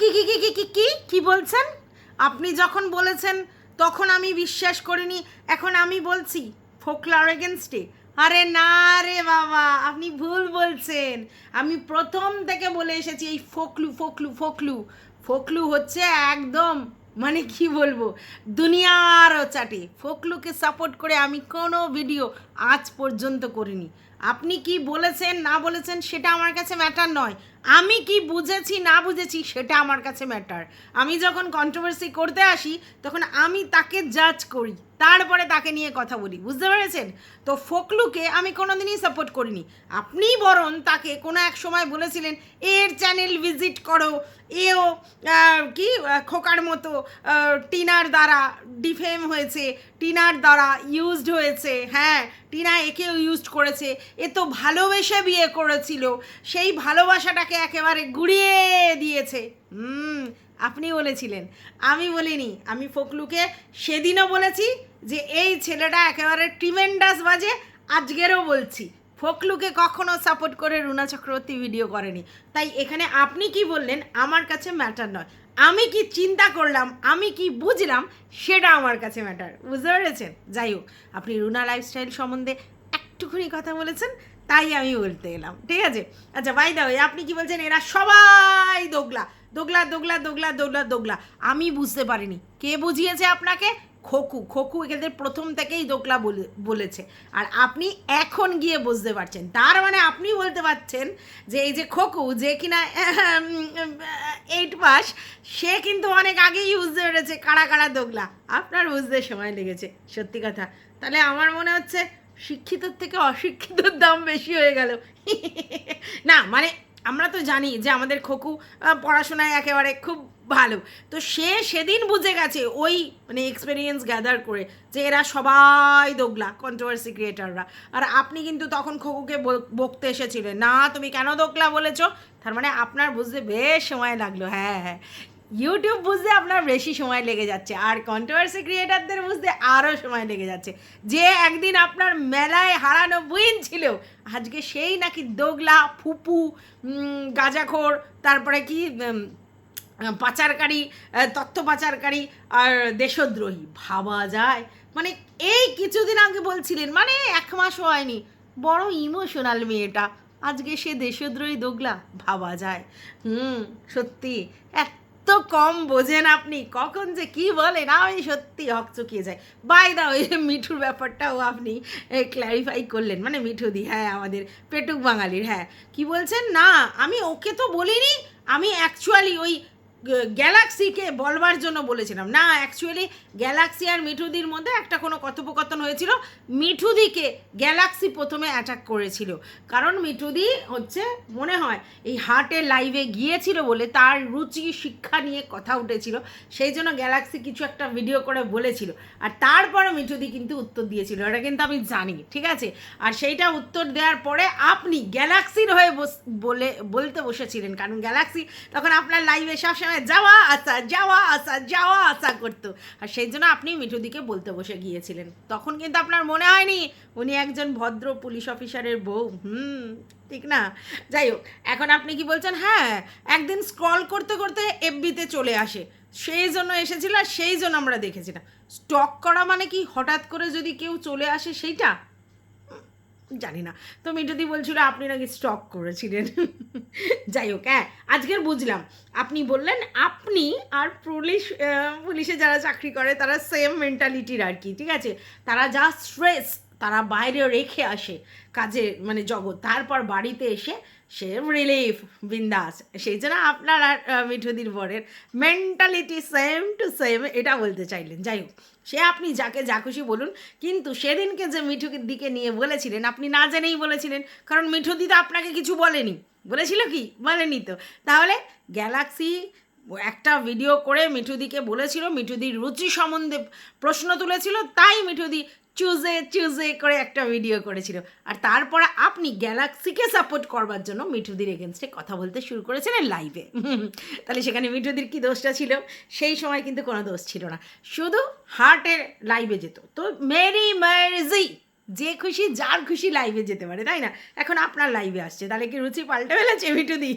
কি কি বলছেন? আপনি যখন বলেছেন, তখন আমি বিশ্বাস করিনি। এখন আমি বলছি ফোকলার এগেনস্টে আরে না রে বাবা, আপনি ভুল বলছেন। আমি প্রথম থেকে বলে এসেছি, এই ফোকলু ফোকলু ফোকলু। ফোকলু হচ্ছে একদম মানে কি বলব দুনিয়ারও চাটে ফোকলুকে সাপোর্ট করে আমি কোনো ভিডিও আজ পর্যন্ত করিনি। আপনি কি বলেছেন, না বলেছেন, সেটা আমার কাছে ম্যাটার নয়। আমি কি বুঝেছি, না বুঝেছি, সেটা আমার কাছে ম্যাটার আমি যখন কন্ট্রোভার্সি করতে আসি, তখন আমি তাকে জাজ করি। তারপরে তাকে নিয়ে কথা বলি, বুঝতে পেরেছেন? তো ফোকলুকে আমি কোনোদিনই সাপোর্ট করিনি। আপনি বরং তাকে কোনো এক সময় বলেছিলেন, এর চ্যানেল ভিজিট করো। এও কি খোকার মতো টিনার দ্বারা ডিফেম হয়েছে, টিনার দ্বারা ইউজড হয়েছে। হ্যাঁ টিনা একেও ইউজড করেছে। এ তো ভালোবেসে বিয়ে করেছিল। সেই ভালোবাসাটাকে একেবারে গুড়িয়ে দিয়েছে। হুম, আপনি বলেছিলেন। আমি বলিনি, আমি ফকলুকে সেদিনও বলেছি যে এই ছেলেটা একেবারে ট্রিমেন্ডাস বাজে, আজকেরও বলছি। ফকলুকে কখনো সাপোর্ট করে রুনা চক্রবর্তী ভিডিও করেনি। তাই এখানে আপনি কি বললেন আমার কাছে ম্যাটার নয়। আমি কি চিন্তা করলাম, আমি কি বুঝলাম, সেটা আমার কাছে ম্যাটার বুঝতে পেরেছেন? যাই হোক, আপনি রুনা লাইফস্টাইল সম্বন্ধে একটুখানি কথা বলেছেন। তাই আমি বলতে এলাম, ঠিক আছে? আচ্ছা বাই দা আপনি কি বলছেন? এরা সবাই দোগলা দোগলা দোগলা দোগলা দোগলা দোগলা। আমি বুঝতে পারিনি। কে বুঝিয়েছে আপনাকে? খোকু। খোকু এদের প্রথম থেকেই দোকলা বলে, বলেছে। আর আপনি এখন গিয়ে বুঝতে পারছেন। তার মানে আপনি বলতে পারছেন যে এই যে খোকু, যে কিনা এইট পাস সে কিন্তু অনেক আগেই বুঝতে পেরেছে কারা কারা দোগলা। আপনার বুঝতে সময় লেগেছে, সত্যি কথা। তাহলে আমার মনে হচ্ছে শিক্ষিতর থেকে অশিক্ষিতর দাম বেশি হয়ে গেল। না মানে আমরা তো জানি যে আমাদের খোকু পড়াশোনায় একেবারে খুব ভালো। তো সে সেদিন বুঝে গেছে ওই মানে এক্সপিরিয়েন্স গ্যাদার করে যে এরা সবাই দোগলা কন্ট্রোভার্সি ক্রিয়েটাররা আর আপনি কিন্তু তখন খোকুকে বকতে এসেছিলেন, না, তুমি কেন দোগলা বলেছ? তার মানে আপনার বুঝতে বেশ সময় লাগল। হ্যাঁ হ্যাঁ। ইউটিউব বুঝতে আপনার বেশি সময় লেগে যাচ্ছে, আর কন্ট্রোভার্সি ক্রিয়েটারদের বুঝতে আরও সময় লেগে যাচ্ছে। যে একদিন আপনার মেলায় হারানো বুইন ছিল, আজকে সেই নাকি দোগলা, ফুপু গাঁজাখোর, তারপরে কি পাচারকারী তথ্য পাচারকারী আর দেশদ্রোহী। ভাবা যায়। মানে এই কিছুদিন আগে বলছিলেন মানে এক মাসও হয়নি, বড় ইমোশনাল মেয়েটা, আজকে সে দেশদ্রোহী দোগলা। ভাবা যায়। হুম, সত্যি এত কম বোঝেন আপনি। কখন যে কি বলেন, আমি সত্যি হক চুকিয়ে যাই। বাই দা ওই মিঠুর ব্যাপারটাও আপনি ক্ল্যারিফাই করলেন। মানে মিঠু দি হ্যাঁ আমাদের পেটুক বাঙালির হ্যাঁ। কি বলছেন? না, আমি ওকে তো বলিনি, আমি অ্যাকচুয়ালি ওই গ্যালাক্সিকে বলবার জন্য বলেছিলাম। না অ্যাকচুয়ালি গ্যালাক্সি আর মিঠুদির মধ্যে একটা কোনো কথোপকথন হয়েছিল। মিঠুদিকে গ্যালাক্সি প্রথমে অ্যাটাক করেছিল। কারণ মিঠুদি হচ্ছে, মনে হয়, এই হার্টের লাইভে গিয়েছিল বলে তার রুচি, শিক্ষা নিয়ে কথা উঠেছিল। সেই জন্য গ্যালাক্সি কিছু একটা ভিডিও করে বলেছিল। আর তারপরে মিঠুদি কিন্তু উত্তর দিয়েছিল। এটা কিন্তু আমি জানি, ঠিক আছে? আর সেইটা উত্তর দেওয়ার পরে আপনি গ্যালাক্সির হয়ে বলে, বলতে বসেছিলেন। কারণ গ্যালাক্সি তখন আপনার লাইভে সবসময় যাওয়া আসা যাওয়া আসা যাওয়া আসা করতো। আর সেই জন্য আপনি মিঠুদিকে বলতে বসে গিয়েছিলেন। তখন কিন্তু আপনার মনে হয়নি উনি একজন ভদ্র পুলিশ অফিসারের বউ। হুম, ঠিক না? যাই হোক, এখন আপনি কি বলছেন? হ্যাঁ একদিন স্ক্রল করতে করতে এফবিতে চলে আসে। সেই জন্য এসেছিল আর সেই জন্য আমরা দেখেছিলাম। স্টক করা মানে কি? হঠাৎ করে যদি কেউ চলে আসে সেইটা? জানি না তো মিঠুদি বলছিল, আপনি নাকি স্টক করেছিলেন? যাই হোক হ্যাঁ আজকের বুঝলাম। আপনি বললেন, আপনি আর পুলিশ পুলিশে যারা চাকরি করে, তারা সেম মেন্টালিটির আর কি, ঠিক আছে? তারা যা স্ট্রেস তারা বাইরে রেখে আসে কাজে মানে জগৎ। তারপর বাড়িতে এসে সে রিলিফ বিন্দাস। সেই জন্য আপনার আর মিঠুদির বরের মেন্টালিটি সেম টু সেম এটা বলতে চাইলেন। যাই হোক, সে আপনি যাকে যা খুশি বলুন, কিন্তু সেদিনকে যে মিঠুকের দিকে নিয়ে বলেছিলেন, আপনি না জেনেই বলেছিলেন, কারণ মিঠুদি তো আপনাকে কিছু বলেনি। বলেছিল কি? বলেনি তো। তাহলে গ্যালাক্সি একটা ভিডিও করে মিঠুদিকে বলেছিল মিঠুদির রুচি সম্বন্ধে প্রশ্ন তুলেছিল, তাই মিঠুদি চুজে চুজে করে একটা ভিডিও করেছিল। আর তারপর আপনি গ্যালাক্সিকে সাপোর্ট করবার জন্য মিঠুদির এগেনস্টে কথা বলতে শুরু করেছিলেন লাইভে তাহলে সেখানে মিঠুদির কি দোষটা ছিল? সেই সময় কিন্তু কোনো দোষ ছিল না। শুধু হার্টের লাইভে যেত। তো মেরি মার্জি যে খুশি যার খুশি লাইভে যেতে পারে, তাই না? এখন আপনার লাইভে আসছে। তাহলে কি রুচি পাল্টে ফেলেছে মিঠুদি?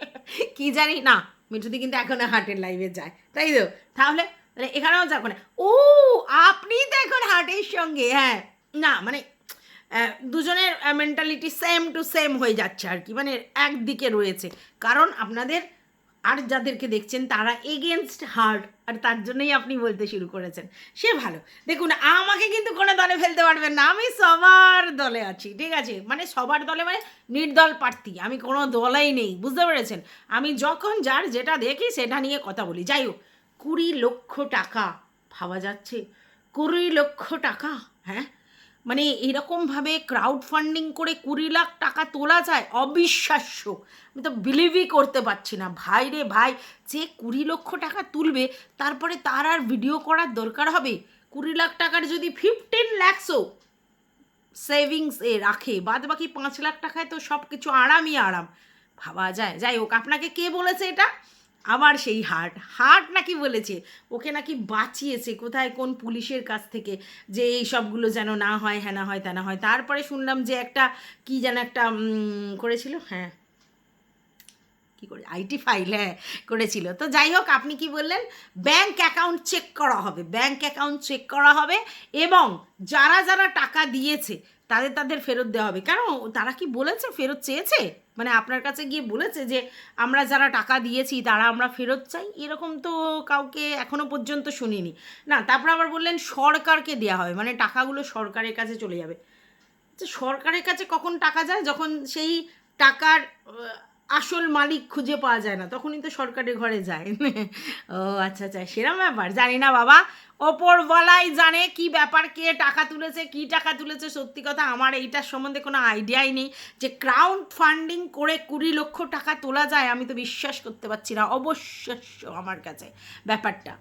কি জানি না। মিঠুদি কিন্তু এখনও হাটের লাইভে যায়। তাই তো? তাহলে মানে এখানেও যাব না। ও, আপনি তো এখন হাটের সঙ্গে হ্যাঁ। না মানে দুজনের মেন্টালিটি সেম টু সেম হয়ে যাচ্ছে আর কি মানে একদিকে রয়েছে। কারণ আপনাদের আর যাদেরকে দেখছেন, তারা এগেনস্ট হার্ট আর তার জন্যই আপনি বলতে শুরু করেছেন। সে ভালো। দেখুন, আমাকে কিন্তু কোনো দলে ফেলতে পারবেন না। আমি সবার দলে আছি, ঠিক আছে? মানে সবার দলে মানে নির্দল প্রার্থী। আমি কোনো দলেই নেই, বুঝতে পেরেছেন? আমি যখন যার যেটা দেখি, সেটা নিয়ে কথা বলি। যাই হোক, কুড়ি লক্ষ টাকা, ভাবা যাচ্ছে? কুড়ি লক্ষ টাকা হ্যাঁ? মানে এরকমভাবে ক্রাউড ফান্ডিং করে কুড়ি লাখ টাকা তোলা যায়, অবিশ্বাস্য। আমি তো বিলিভই করতে পারছি না। ভাই রে ভাই, যে কুড়ি লক্ষ টাকা তুলবে, তারপরে তার আর ভিডিও করার দরকার হবে? কুড়ি লাখ টাকার যদি ফিফটিন ল্যাক্সও সেভিংস এ রাখে বাদ বাকি পাঁচ লাখ টাকায় তো সব কিছু আরামই আরাম। ভাবা যায়। যাই হোক, আপনাকে কে বলেছে এটা? আবার সেই হার্ট হার্ট নাকি বলেছে, ওকে নাকি বাঁচিয়েছে কোথায় কোন পুলিশের কাছ থেকে যে এই সবগুলো যেন না হয় হ্যাঁ না হয়, তা না হয়। তারপরে শুনলাম যে একটা কি যেন একটা করেছিল হ্যাঁ কি করে আইটি ফাইল হ্যাঁ করেছিল। তো যাই হোক, আপনি কি বললেন? ব্যাংক অ্যাকাউন্ট চেক করা হবে, ব্যাংক অ্যাকাউন্ট চেক করা হবে এবং যারা যারা টাকা দিয়েছে তাদের তাদের ফেরত দেওয়া হবে। কেন তারা কি বলেছে? ফেরত চেয়েছে? মানে আপনার কাছে গিয়ে বলেছে যে, আমরা যারা টাকা দিয়েছি, তারা আমরা ফেরত চাই? এরকম তো কাউকে এখনও পর্যন্ত শুনিনি। না, তারপর আবার বললেন, সরকারকে দেওয়া হবে। মানে টাকাগুলো সরকারের কাছে চলে যাবে। যে সরকারের কাছে কখন টাকা যায়? যখন সেই টাকার আসল মালিক খুঁজে পাওয়া যায় না। তখনই তো সরকারের ঘরে যায়। ও আচ্ছা আচ্ছা সেরম ব্যাপার। জানি না বাবা। ওপরওয়ালাই জানে কি ব্যাপার, কে টাকা তুলেছে, কি টাকা তুলেছে, সত্যি কথা আমার এইটার সম্বন্ধে কোনো আইডিয়াই নেই। যে ক্রাউড ফান্ডিং করে কুড়ি লক্ষ টাকা তোলা যায়, আমি তো বিশ্বাস করতে পারছি না, অবশ্যস্য আমার কাছে ব্যাপারটা।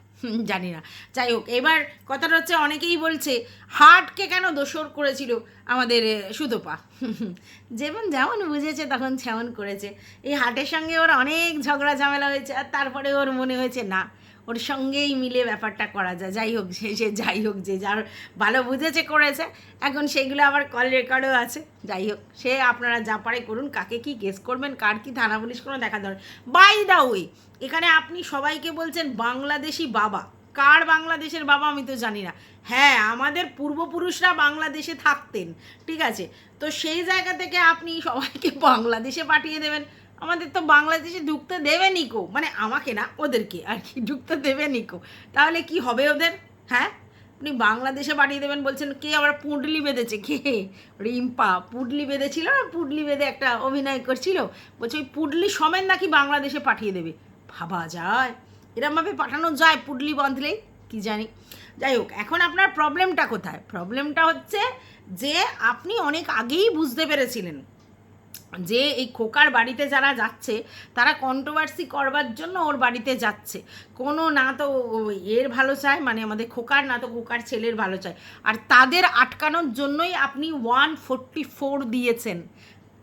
জানি না। যাই হোক, এবার কথাটা হচ্ছে, অনেকেই বলছে, হার্টকে কেন দোষর করেছিল আমাদের সুতপা? যেমন যেমন বুঝেছে, তখন সেমন করেছে। এই হার্টের সঙ্গে ওর অনেক ঝগড়া ঝামেলা হয়েছে, আর তারপরে ওর মনে হয়েছে, না ওর সঙ্গেই মিলে ব্যাপারটা করা যায়। যাই হোক, সে সে যাই হোক, যে যার ভালো বুঝেছে, করেছে। এখন সেগুলো আবার কল রেকর্ডও আছে। যাই হোক, সে আপনারা যা পারে করুন, কাকে কি কেস করবেন, কার কি থানা পুলিশ কোনো দেখা দরকার বাই দা ওয়ে এখানে আপনি সবাইকে বলছেন বাংলাদেশি বাবা। কার বাংলাদেশের বাবা আমি তো জানি না। হ্যাঁ আমাদের পূর্বপুরুষরা বাংলাদেশে থাকতেন, ঠিক আছে? তো সেই জায়গা থেকে আপনি সবাইকে বাংলাদেশে পাঠিয়ে দেবেন। আমাদের তো বাংলাদেশে ঢুকতে দেবে নিকো। মানে আমাকে না, ওদেরকে আর কি, ঢুকতে দেবে নিকো। তাহলে কি হবে ওদের? হ্যাঁ? আপনি বাংলাদেশে পাঠিয়ে দেবেন, বলছেন, কে আবার পুডলি বেঁধেছে? কে? রিম্পা। পুডলি বেঁধেছিল না? পুডলি বেঁধে একটা অভিনয় করছিল। বলছে, ওই পুডলি সমেত নাকি বাংলাদেশে পাঠিয়ে দেবে? ভাবা যায়। এরমভাবে পাঠানো যায় পুডলি বাঁধলেই কি জানি। যাই হোক, এখন আপনার প্রবলেমটা কোথায়? প্রবলেমটা হচ্ছে যে আপনি অনেক আগেই বুঝতে পেরেছিলেন। যে এই খোকার বাড়িতে যারা যাচ্ছে, তারা কন্ট্রোভার্সি করবার জন্য ওর বাড়িতে যাচ্ছে। কোনো না তো এর ভালো চায় মানে আমাদের খোকার, না তো খোকার ছেলের ভালো চায়। আর তাদের আটকানোর জন্যই আপনি ওয়ান ফোরটি ফোর দিয়েছেন।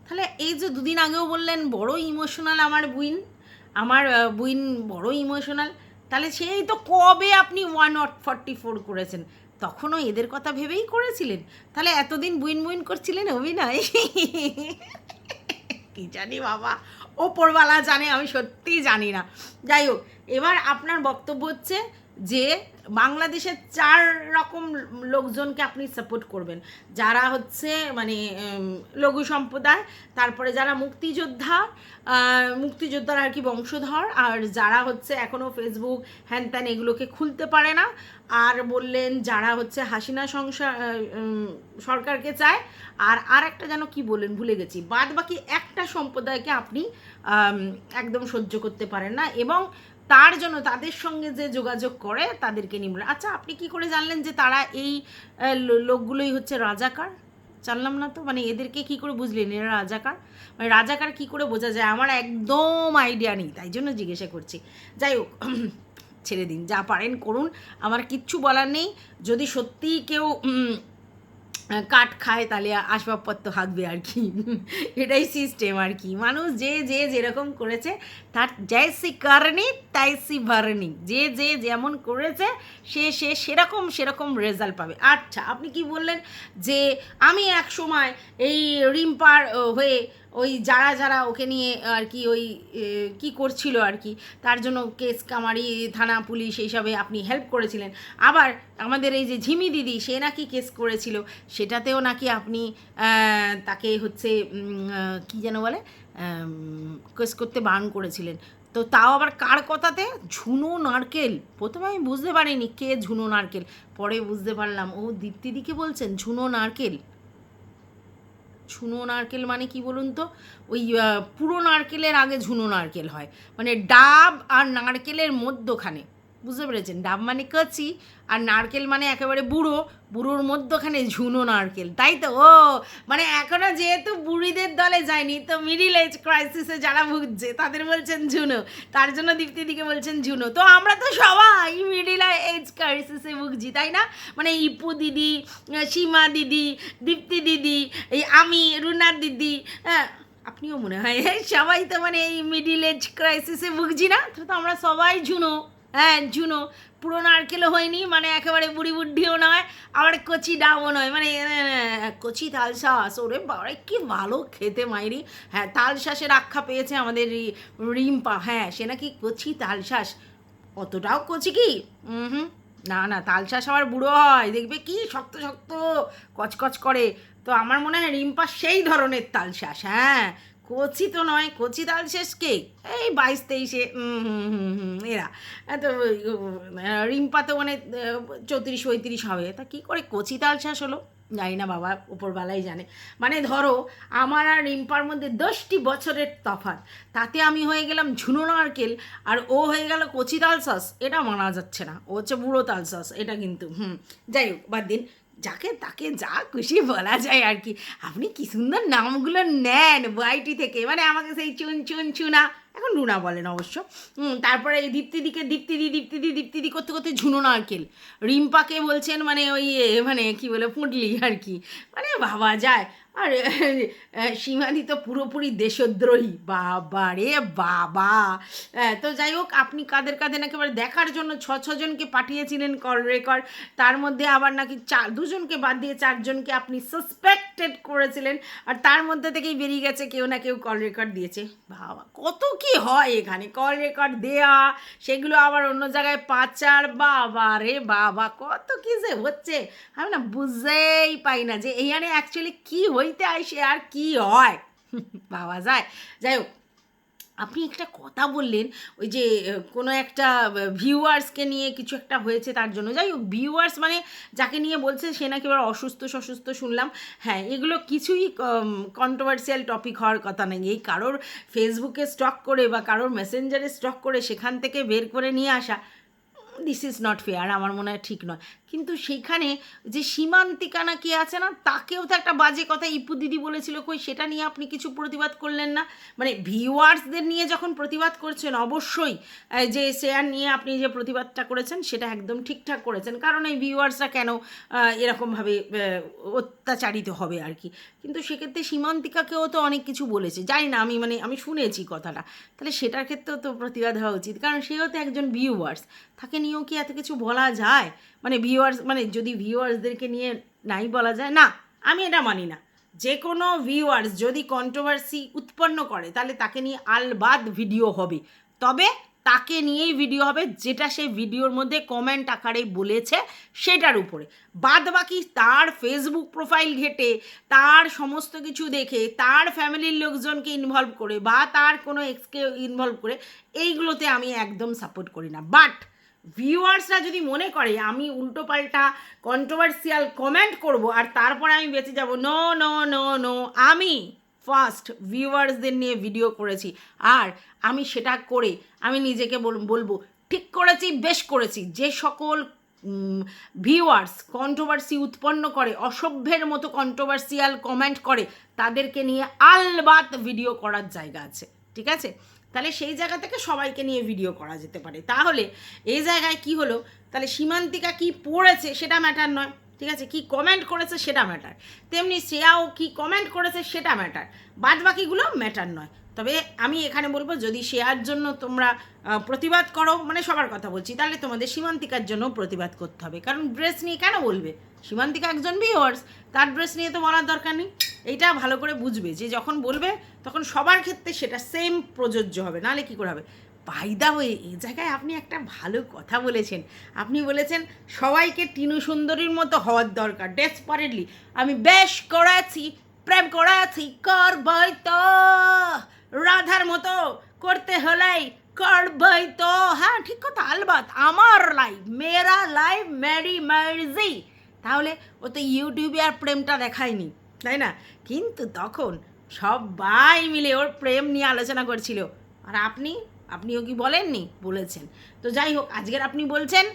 তাহলে এই যে দুদিন আগেও বললেন, বড় ইমোশনাল আমার বুইন আমার বুইন বড় ইমোশনাল তাহলে সেই তো কবে আপনি ওয়ান ফর্টি ফোর করেছেন? তখনও এদের কথা ভেবেই করেছিলেন। তাহলে এতদিন বুইন বুইন করছিলেন অভিনয়? কি জানি বাবা। ওপরওয়ালা জানে, আমি সত্যিই জানি না। যাই হোক, এবার আপনার বক্তব্য হচ্ছে যে বাংলাদেশের চার রকম লোকজনকে আপনি সাপোর্ট করবেন। যারা হচ্ছে মানে লঘু সম্প্রদায়, তারপরে যারা মুক্তিযোদ্ধা মুক্তিযোদ্ধার আর কি বংশধর, আর যারা হচ্ছে এখনও ফেসবুক হ্যান ত্যান এগুলোকে খুলতে পারে না। আর বললেন যারা হচ্ছে হাসিনা সংসার সরকারকে চায়। আর আর একটা যেন কি বললেন, ভুলে গেছি। বাদ বাকি একটা সম্প্রদায়কে আপনি একদম সহ্য করতে পারেন না। এবং তার জন্য তাদের সঙ্গে যে যোগাযোগ করে তাদেরকে নিম্ন আচ্ছা আপনি কি করে জানলেন যে তারা এই লোকগুলোই হচ্ছে রাজাকার? জানলাম না তো মানে এদেরকে কি করে বুঝলেন? এরা রাজাকার? মানে রাজাকার কি করে বোঝা যায়? আমার একদম আইডিয়া নেই, তাই জন্য জিজ্ঞাসা করছি। যাই হোক, ছেড়ে দিন, যা পারেন করুন। আমার কিচ্ছু বলার নেই। যদি সত্যিই কেউ কাঠ খায়, তাহলে আসবাবপত্র হাঁকবে আর কি। এটাই সিস্টেম আর কি। মানুষ যে যে যেরকম করেছে তার জয়সি কারণি, তাইসি ভরণি যে যে যেমন করেছে, সে সে সেরকম সেরকম রেজাল্ট পাবে। আচ্ছা আপনি কি বললেন যে, আমি এক সময় এই রিম্পার হয়ে ওই যারা যারা ওকে নিয়ে আর কি ওই কি করছিল আর কি, তার জন্য কেস কামারি, থানা পুলিশ এইসবে আপনি হেল্প করেছিলেন। আবার আমাদের এই যে ঝিমি দিদি, সে নাকি কেস করেছিল, সেটাতেও নাকি আপনি তাকে হচ্ছে কি যেন বলে? কেস করতে বারণ করেছিলেন। তো তাও আবার কার কথাতে? ঝুনো নারকেল। প্রথমে আমি বুঝতে পারিনি কে ঝুনো নারকেল। পরে বুঝতে পারলাম। ও দীপ্তিদিকে বলছেন? ঝুনো নারকেল। ঝুনো নারকেল মানে কি বলুন তো? ওই পুরো নারকেলের আগে ঝুনো নারকেল হয়। মানে ডাব আর নারকেলের মধ্যখানে। বুঝতে পেরেছেন? ডাব মানে কচি আর নারকেল মানে একেবারে বুড়ো। বুড়োর মধ্যখানে ঝুনো নারকেল, তাই তো? ও মানে এখনও যেহেতু বুড়িদের দলে যায়নি, তো মিডিল এজ ক্রাইসিসে যারা ভুগছে, তাদের বলছেন ঝুনো। তার জন্য দীপ্তিদিকে বলছেন ঝুনো। তো আমরা তো সবাই মিডিল এজ ক্রাইসিসে ভুগছি, তাই না? মানে ইপু দিদি, সীমা দিদি, দীপ্তি দিদি, এই আমি রুনার দিদি হ্যাঁ আপনিও মনে হয়, সবাই তো মানে এই মিডিল এজ ক্রাইসিসে ভুগছি না? তো আমরা সবাই ঝুনো। হ্যাঁ ঝুনো পুরো নারকেলও হয়নি মানে একেবারে বুড়ি বুদ্ধিও নয়, আবার কচি ডাবও নয় মানে কচি তালশাঁস ওরে বাবারে, কি ভালো খেতে মাইরি। হ্যাঁ তালশাঁসের আখ্যা পেয়েছে আমাদের রিম্পা হ্যাঁ সে নাকি কচি তালশাঁস অতটাও কচি কি? হুম, না না তালশাঁস আবার বুড়ো হয়, দেখবে কি শক্ত শক্ত, কচকচ করে। তো আমার মনে হয় রিম্পা সেই ধরনের তালশাঁস হ্যাঁ। কচি তো নয়, কচি তালশাঁস কে? এই বাইশ তেইশে এরা। তো রিম্পা তো মানে চৌত্রিশ, পঁয়ত্রিশ হবে। তা কী করে কচি তালশাঁস হলো? জানি না, বাবা, উপরবেলাই জানে। মানে ধরো, আমার আর রিম্পার মধ্যে দশটি বছরের তফাৎ। তাতে আমি হয়ে গেলাম ঝুনো নারকেল, আর ও হয়ে গেল কচি তালসাস এটা মানা যাচ্ছে না। ও হচ্ছে বুড়ো তালসাস এটা কিন্তু, হুম। যাই হোক, বাদ দিন। যাকে তাকে যা খুশি বলা যায় আর কি। আপনি কি সুন্দর নামগুলো নেন ওয়াইটি থেকে। মানে আমাকে সেই চুন চুন চুনা। এখন রুনা বলেন অবশ্য। তারপরে এই দীপ্তিদিকে দীপ্তিদি দীপ্তিদি দীপ্তিদি করতে করতে ঝুনো নারকেল। রিম্পাকে বলছেন মানে ওই মানে কি বলে পুঁটলি আর কি। মানে ভাবা যায়। আর সীমাদি তো পুরোপুরি দেশদ্রোহী। বাবা রে, বাবা। তো যাই হোক, আপনি কাদের কাদের একেবারে দেখার জন্য ছ ছজনকে পাঠিয়েছিলেন কল রেকর্ড তার মধ্যে আবার নাকি চার, দুজনকে বাদ দিয়ে চারজনকে আপনি সাসপেক্টেড করেছিলেন, আর তার মধ্যে থেকেই বেরিয়ে গেছে, কেউ না কেউ কল রেকর্ড দিয়েছে। বাবা, কত কি হয় এখানে? কল রেকর্ড দেয়া, সেগুলো আবার অন্য জায়গায় পাচার, বাবা রে, বাবা, কত কি যে হচ্ছে? আমি না বুঝতেই পাই না যে এইখানে অ্যাকচুয়ালি কি হইতে আসে আর কি হয়? বাবা যায়? যাই হোক, আপনি একটা কথা বললেন, ওই যে কোনো একটা ভিউয়ার্সকে নিয়ে কিছু একটা হয়েছে তার জন্য। যাই হোক ভিউয়ার্স মানে যাকে নিয়ে বলছে, সে নাকি এবার অসুস্থ সসুস্থ শুনলাম। হ্যাঁ এগুলো কিছুই কন্ট্রোভার্সিয়াল টপিক হওয়ার কথা নেই এই কারোর ফেসবুকে স্টক করে বা কারোর মেসেঞ্জারে স্টক করে সেখান থেকে বের করে নিয়ে আসা দিস ইজ নট ফেয়ার আমার মনে হয় ঠিক নয়। কিন্তু সেইখানে যে সীমান্তিকা নাকি আছে না, তাকেও তো একটা বাজে কথা ইপু দিদি বলেছিল, কই সেটা নিয়ে আপনি কিছু প্রতিবাদ করলেন না। মানে ভিউয়ার্সদের নিয়ে যখন প্রতিবাদ করছেন, অবশ্যই যে শেয়ার নিয়ে আপনি যে প্রতিবাদটা করেছেন, সেটা একদম ঠিকঠাক করেছেন। কারণ এই ভিউয়ার্সরা কেন এরকমভাবে অত্যাচারিত হবে আর কি? কিন্তু সেক্ষেত্রে সীমান্তিকাকেও তো অনেক কিছু বলেছে। জানি না, আমি মানে আমি শুনেছি কথাটা। তাহলে সেটার ক্ষেত্রেও তো প্রতিবাদ হওয়া উচিত। কারণ সেও তো একজন ভিউয়ার্স। তাকে নিয়েও কি এত কিছু বলা যায়? মানে ভিউয়ার্স মানে যদি ভিউয়ার্সদেরকে নিয়ে নাই বলা যায়, না, আমি এটা মানি না। যে কোনো ভিউয়ার্স যদি কন্ট্রোভার্সি উৎপন্ন করে, তাহলে তাকে নিয়ে আলবাদ ভিডিও হবে। তবে তাকে নিয়েই ভিডিও হবে, যেটা সে ভিডিওর মধ্যে কমেন্ট আকারে বলেছে, সেটার উপরে। বাদ বাকি তার ফেসবুক প্রোফাইল ঘেটে, তার সমস্ত কিছু দেখে, তার ফ্যামিলির লোকজনকে ইনভলভ করে, বা তার কোনো এক্সকে ইনভলভ করে, এইগুলোতে আমি একদম সাপোর্ট করি না। বাট ভিউয়ার্সরা যদি মনে করে, আমি উল্টো পাল্টা কন্ট্রোভার্সিয়াল কমেন্ট করব আর তারপরে আমি বেঁচে যাব নো নো নো নো আমি ফার্স্ট ভিউয়ার্সদের নিয়ে ভিডিও করেছি। আর আমি সেটা করে, আমি নিজেকে বল- বলব, ঠিক করেছি, বেশ করেছি। যে সকল ভিউয়ার্স কন্ট্রোভার্সি উৎপন্ন করে, অসভ্যের মতো কন্ট্রোভার্সিয়াল কমেন্ট করে, তাদেরকে নিয়ে আলবাত ভিডিও করার জায়গা আছে। ঠিক আছে? তাহলে সেই জায়গা থেকে সবাইকে নিয়ে ভিডিও করা যেতে পারে। তাহলে এই জায়গায় কি হলো? তাহলে সীমান্তিকা কি পড়েছে সেটা ম্যাটার নয়, ঠিক আছে? কি কমেন্ট করেছে সেটা ম্যাটার তেমনি শ্রেয়াও কি কমেন্ট করেছে সেটা ম্যাটার বাদ বাকিগুলো ম্যাটার নয়। তবে আমি এখানে বলব, যদি শেয়ার জন্য তোমরা প্রতিবাদ করো মানে সবার কথা বলছি, তাহলে তোমাদের সীমান্তিকার জন্য প্রতিবাদ করতে হবে। কারণ ড্রেস নিয়ে কেন বলবে? সীমান্তিকা একজন ভিউয়ার্স তার ড্রেস নিয়ে তো বলার দরকার নেই। এইটা ভালো করে বুঝবে, যে যখন বলবে, তখন সবার ক্ষেত্রে সেটা সেম প্রযোজ্য হবে, নাহলে কী করে হবে? পায়দা হয়ে এই জায়গায় আপনি একটা ভালো কথা বলেছেন। আপনি বলেছেন, সবাইকে টিনু সুন্দরীর মতো হওয়ার দরকার। ডেসপারেটলি আমি বেশ করেছি, প্রেম করেছি, করবই তো। রাধার মতো করতে হলেই করবই তো। হ্যাঁ ঠিক কথা, আলবাত, আমার লাইফ মেরা লাইফ ম্যারি মার্জি তাহলে ও তো ইউটিউবে আর প্রেমটা দেখায়নি, তাই না? কিন্তু তখন সবাই মিলে ওর প্রেম নিয়ে আলোচনা করছিল। আর আপনি, আপনিও কি বলেননি? বলেছেন। তো যাই হোক, আজকের আপনি বলছেন,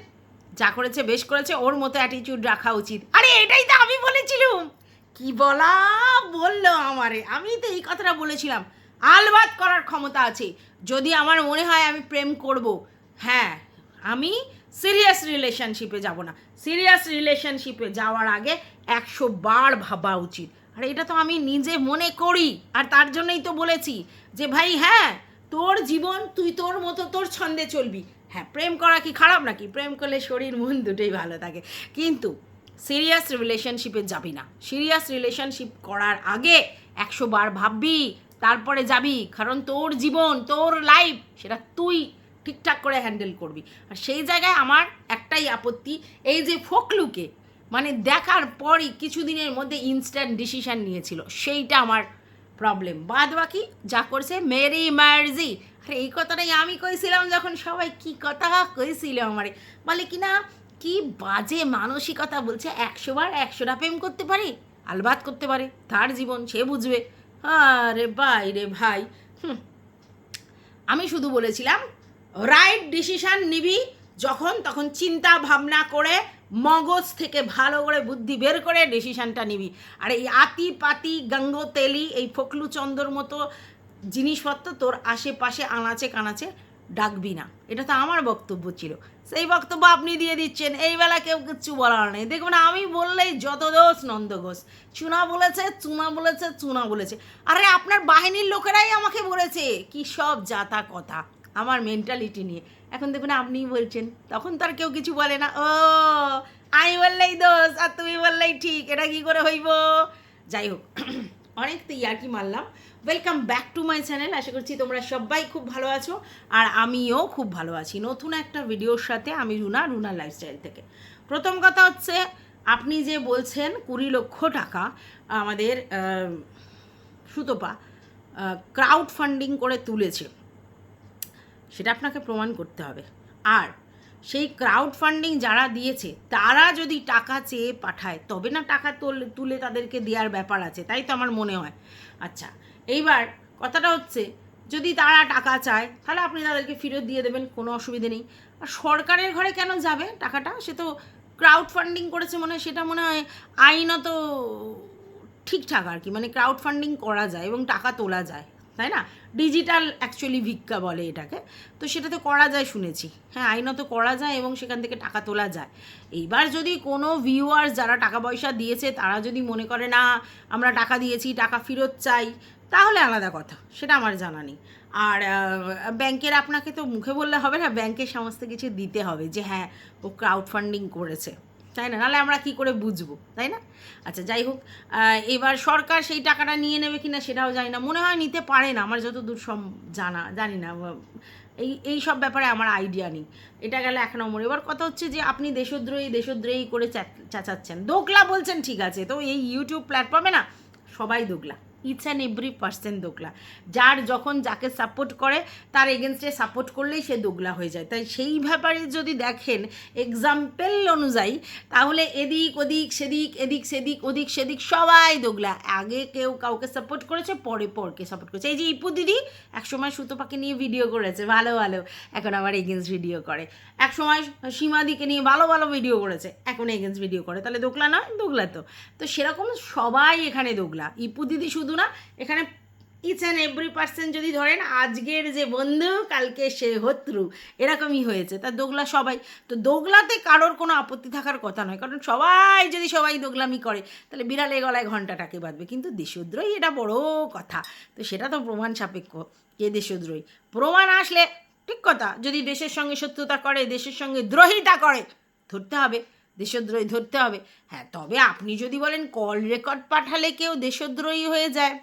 যা করেছে, বেশ করেছে, ওর মতো অ্যাটিটিউড রাখা উচিত। আরে, এটাই তো আমি বলেছিলাম। কি বলা বলল আমারে? আমি তো এই কথাটা বলেছিলাম। আলবাত করার ক্ষমতা আছে। যদি আমার মনে হয় আমি প্রেম করব হ্যাঁ আমি সিরিয়াস রিলেশনশিপে যাব না। সিরিয়াস রিলেশনশিপে যাওয়ার আগে একশো বার ভাবা উচিত। আর এটা তো আমি নিজে মনে করি, আর তার জন্যই তো বলেছি যে, ভাই হ্যাঁ তোর জীবন, তুই তোর মতো তোর ছন্দে চলবি। হ্যাঁ প্রেম করা কি খারাপ নাকি? প্রেম করলে শরীর, মন দুটোই ভালো থাকে। কিন্তু সিরিয়াস রিলেশনশিপে যাবি না। সিরিয়াস রিলেশনশিপ করার আগে একশো বার ভাববি তারপরে যাবি, কারণ তোর জীবন, তোর লাইফ সেটা তুই ঠিকঠাক করে হ্যান্ডেল করবি। আর সেই জায়গায় আমার একটাই আপত্তি, এই যে ফোকলুকে মানে দেখার পরই কিছুদিনের মধ্যে ইনস্ট্যান্ট ডিসিশন নিয়েছিল, সেইটা আমার প্রবলেম বাদ বাকি যা করছে, মেরি মার্জি। আর, এই কথাটাই আমি কইছিলাম যখন সবাই, কি কথা কইছিল আমারে? বলে কি না, কি বাজে মানসিকতা বলছে একশোবার একশোটা প্রেম করতে পারে, আলবাত করতে পারে, তার জীবন সে বুঝবে। আরে ভাই রে ভাই। আমি শুধু বলেছিলাম রাইট ডিসিশান নিবি যখন, তখন চিন্তা ভাবনা করে, মগজ থেকে ভালো করে বুদ্ধি বের করে ডিসিশানটা নিবি। আর এই আতি পাতি গঙ্গ তেলি, এই ফকলু চন্দর মতো জিনিসপত্র তোর আশেপাশে আনাচে কানাচে ডাকবি না। এটা তো আমার বক্তব্য ছিল। সেই বক্তব্য আপনি দিয়ে দিচ্ছেন, এই বেলা কেউ কিচ্ছু বলার নেই। দেখুন, আমি বললেই যত দোষ, নন্দ ঘোষ। চুনা বলেছে চুনা বলেছে চুনা বলেছে। আরে, আপনার বাহিনীর লোকেরাই আমাকে বলেছে। কি সব যাতা কথা। আমার মেন্টালিটি নিয়ে। এখন দেখুন, আপনিই বলছেন। তখন তো আর কেউ কিছু বলে না। ও, আমি বললেই দোষ আর তুমি বললেই ঠিক। এটা কি করে হইব? যাই হোক, অনেক তো ইয়ার্কি মারলাম। Welcome back to my channel আশা করছি তোমরা সবাই খুব ভালো আছো আর আমিও খুব ভালো আছি। নতুন একটা ভিডিওর সাথে আমি রুনা রুনা লাইফস্টাইল থেকে। প্রথম কথা হচ্ছে, আপনি যে বলছেন কুড়ি লক্ষ টাকা, আমাদের সুতপা ক্রাউড ফান্ডিং করে তুলেছে, সেটা আপনাকে প্রমাণ করতে হবে। আর সেই ক্রাউড ফান্ডিং যারা দিয়েছে, তারা যদি টাকা চেয়ে পাঠায়, তবে না টাকা তুলে তাদেরকে দেওয়ার ব্যাপার আছে, তাই তো আমার মনে হয়। আচ্ছা এইবার কথাটা হচ্ছে, যদি তারা টাকা চায়, তাহলে আপনি তাদেরকে ফেরত দিয়ে দেবেন, কোনো অসুবিধে নেই। আর সরকারের ঘরে কেন যাবে টাকাটা? সে তো ক্রাউড ফান্ডিং করেছে মনে হয়, সেটা মনে হয় আইনত ঠিকঠাক আর কি মানে ক্রাউড ফান্ডিং করা যায় এবং টাকা তোলা যায়, তাই না? ডিজিটাল অ্যাকচুয়ালি ভিক্ষা বলে এটাকে। তো সেটা তো করা যায় শুনেছি। হ্যাঁ আইনত করা যায় এবং সেখান থেকে টাকা তোলা যায়। এইবার যদি কোনো ভিউয়ার্স যারা টাকা পয়সা দিয়েছে, তারা যদি মনে করে, না, আমরা টাকা দিয়েছি, টাকা ফেরত চাই তাহলে আলাদা কথা, সেটা আমার জানা নেই। আর ব্যাংকের আপনাকে তো মুখে বললে হবে না ব্যাংকের সমস্ত কিছু দিতে হবে যে হ্যাঁ ও ক্রাউড ফান্ডিং করেছে। তাই না? নাহলে আমরা কি করে বুঝব, তাই না? আচ্ছা যাই হোক এবার সরকার সেই টাকাটা নিয়ে নেবে কিনা সেটাও জানি না। মনে হয় নিতে পারে না, আমার যতদূর সম জানা, জানি না। এই এই সব ব্যাপারে আমার আইডিয়া নেই। এটা গেলে এক নম্বর। এবার কথা হচ্ছে যে আপনি দেশদ্রোহী দেশদ্রোহী করে চাচাচ্ছেন। দোকলা বলছেন ঠিক আছে, তো এই ইউটিউব প্ল্যাটফর্মে না সবাই দোকলা ইটস অ্যান্ড এভরি পার্সেন দোগলা। যার যখন যাকে সাপোর্ট করে, তার এগেনস্টে সাপোর্ট করলেই সে দোগলা হয়ে যায়। তাই সেই ব্যাপারে যদি দেখেন এক্সাম্পল অনুযায়ী, তাহলে এদিক, ওদিক, সেদিক, এদিক, সেদিক, ওদিক, সেদিক সবাই দোগলা। আগে কেউ কাউকে সাপোর্ট করেছে, পরে পরকে সাপোর্ট করেছে। এই যে ইপু দিদি, একসময় সুতো পাখি নিয়ে ভিডিও করেছে, ভালো ভালো। এখন আবার এগেনস্ট ভিডিও করে। একসময় সীমাদিকে নিয়ে ভালো ভালো ভিডিও করেছে, এখন এগেনস্ট ভিডিও করে। তাহলে দোগলা নয়, দোগলা তো। তো সেরকম সবাই এখানে দোগলা। ইপু দিদি শুধু না এখানে ইচ অ্যান্ড এভরি পার্সন যদি ধরেন, আজকের যে বন্ধু, কালকে সে শত্রু, এরকমই হয়েছে। তা দোগলা সবাই, তো দোগলাতে কারোর কোনো আপত্তি থাকার কথা নয়, কারণ সবাই যদি সবাই দোগলামি করে, তাহলে বিড়ালে গলায় ঘন্টাটাকে বাঁধবে। কিন্তু দেশদ্রোহী এটা বড় কথা। তো সেটা তো প্রমাণ সাপেক্ষ। কে দেশদ্রোহী? প্রমাণ আসলে ঠিক কথা, যদি দেশের সঙ্গে শত্রুতা করে, দেশের সঙ্গে দ্রোহিতা করে, ধরতে হবে। দেশদ্রোহী ধরতে হবে। হ্যাঁ তবে আপনি যদি বলেন কল রেকর্ড পাঠালে কেউ দেশদ্রোহী হয়ে যায়।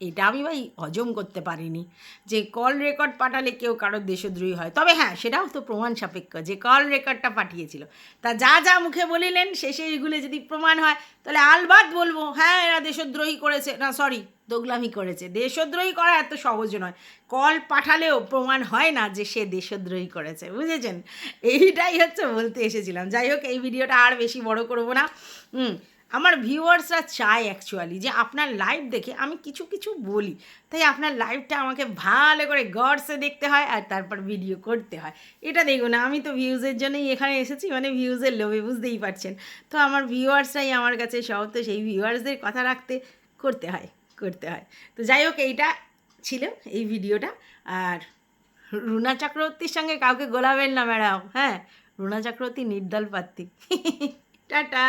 এটা আমি ভাই হজম করতে পারিনি। যে কল রেকর্ড পাঠালে কেউ কারোর দেশদ্রোহী হয়। তবে হ্যাঁ সেটাও তো প্রমাণ সাপেক্ষ যে কল রেকর্ডটা পাঠিয়েছিল। তা যা যা মুখে বলিলেন, শেষে এগুলো যদি প্রমাণ হয়, তাহলে আলবাদ বলব হ্যাঁ এরা দেশদ্রোহী করেছে। না সরি দোগলামি করেছে। দেশদ্রোহী করা এত সহজ নয়। কল পাঠালেও প্রমাণ হয় না যে সে দেশদ্রোহী করেছে, বুঝেছেন? এইটাই হচ্ছে বলতে এসেছিলাম। যাই হোক, এই ভিডিওটা আর বেশি বড় করব না। হুম, আমার ভিউয়ার্সরা চায় অ্যাকচুয়ালি যে আপনার লাইভ দেখে আমি কিছু কিছু বলি। তাই আপনার লাইভটা আমাকে ভালো করে গডসে দেখতে হয় আর তারপর ভিডিও করতে হয়। এটা দেখুন, আমি তো ভিউজের জন্যই এখানে এসেছি মানে ভিউজের লোভে বুঝতেই পারছেন। তো আমার ভিউয়ার্সরাই আমার কাছে সব তো সেই ভিউয়ার্সদের কথা রাখতে, করতে হয়। করতে হয়। তো যাই হোক, এইটা ছিল এই ভিডিওটা। আর রুনা চক্রবর্তীর সঙ্গে কাউকে গোলাবেন না, ম্যাডাম। হ্যাঁ রুনা চক্রবর্তী নির্দল প্রার্থী। টাটা।